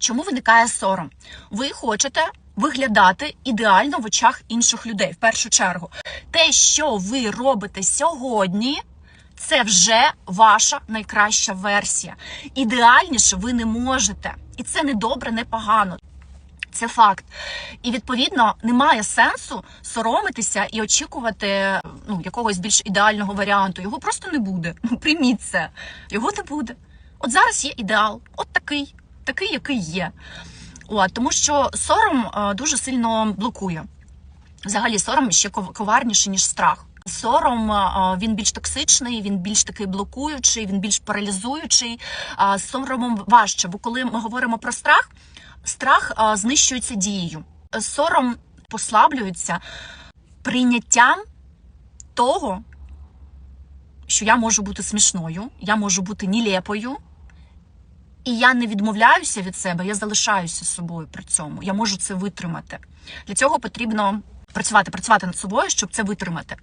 Чому виникає сором? Ви хочете виглядати ідеально в очах інших людей в першу чергу. Те, що ви робите сьогодні, це вже ваша найкраща версія. Ідеальніше ви не можете. І це не добре, не погано. Це факт. І відповідно немає сенсу соромитися і очікувати ну, якогось більш ідеального варіанту. Його просто не буде. Прийміть це. Його не буде. От зараз є ідеал, от такий, такий, який є. От, тому що сором е, дуже сильно блокує. Взагалі, сором ще ков- коварніший, ніж страх. Сором е, він більш токсичний, він більш такий блокуючий, він більш паралізуючий. З соромом важче, бо коли ми говоримо про страх, страх е, знищується дією. Сором послаблюється прийняттям того, що я можу бути смішною, я можу бути нілепою, і я не відмовляюся від себе, я залишаюся собою при цьому. Я можу це витримати. Для цього потрібно працювати, працювати над собою, щоб це витримати.